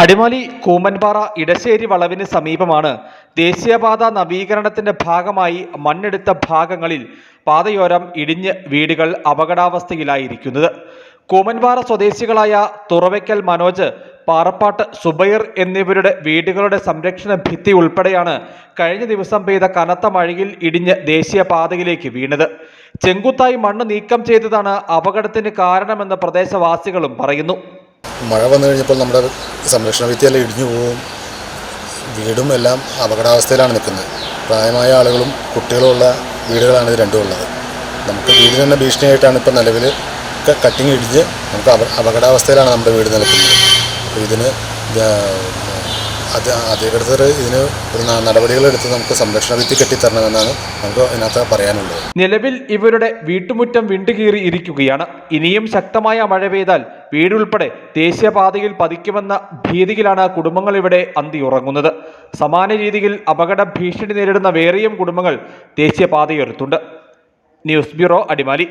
അടിമാലി കൂമൻപാറ ഇടശ്ശേരി വളവിന് സമീപമാണ് ദേശീയപാത നവീകരണത്തിന്റെ ഭാഗമായി മണ്ണെടുത്ത ഭാഗങ്ങളിൽ പാതയോരം ഇടിഞ്ഞ് വീടുകൾ അപകടാവസ്ഥയിലായിരിക്കുന്നത്. കൂമൻപാറ സ്വദേശികളായ തുറവയ്ക്കൽ മനോജ് പാറപ്പാട്ട് സുബൈർ എന്നിവരുടെ വീടുകളുടെ സംരക്ഷണ ഭിത്തി ഉൾപ്പെടെയാണ് കഴിഞ്ഞ ദിവസം പെയ്ത കനത്ത മഴയിൽ ഇടിഞ്ഞ് ദേശീയപാതയിലേക്ക് വീണത്. ചെങ്കുത്തായി മണ്ണ് നീക്കം ചെയ്തതാണ് അപകടത്തിന് കാരണമെന്ന് പ്രദേശവാസികളും പറയുന്നു. മഴ വന്നു കഴിഞ്ഞപ്പോൾ നമ്മുടെ സംരക്ഷണ ഭിത്തിയെല്ലാം ഇടിഞ്ഞു പോവും. വീടും എല്ലാം അപകടാവസ്ഥയിലാണ് നിൽക്കുന്നത്. പ്രായമായ ആളുകളും കുട്ടികളുമുള്ള വീടുകളാണ് ഇത് രണ്ടും ഉള്ളത്. നമുക്ക് വീട് തന്നെ ഭീഷണിയായിട്ടാണ് ഇപ്പോൾ നിലവിൽ കട്ടിങ് ഇടിഞ്ഞ് നമുക്ക് അപ അപകടാവസ്ഥയിലാണ് നമ്മുടെ വീട് നിൽക്കുന്നത് അപ്പോൾ ഇതിന് അത് അധികൃതർ ഇതിന് ഒരു നടപടികൾ എടുത്ത് നമുക്ക് സംരക്ഷണ ഭിത്തി കെട്ടിത്തരണമെന്നാണ് നമുക്ക് ഇതിനകത്ത് പറയാനുള്ളത്. നിലവിൽ ഇവരുടെ വീട്ടുമുറ്റം വിണ്ടുകീറി ഇരിക്കുകയാണ്. ഇനിയും ശക്തമായ മഴ പെയ്താൽ വീടുൾപ്പെടെ ദേശീയപാതയിൽ പതിക്കുമെന്ന ഭീതിയിലാണ് കുടുംബങ്ങൾ ഇവിടെ അന്തിയുറങ്ങുന്നത്. സമാന രീതിയിൽ അപകട ഭീഷണി നേരിടുന്ന വേറെയും കുടുംബങ്ങൾ ദേശീയപാതയോരത്തുണ്ട് ന്യൂസ് ബ്യൂറോ അടിമാലി.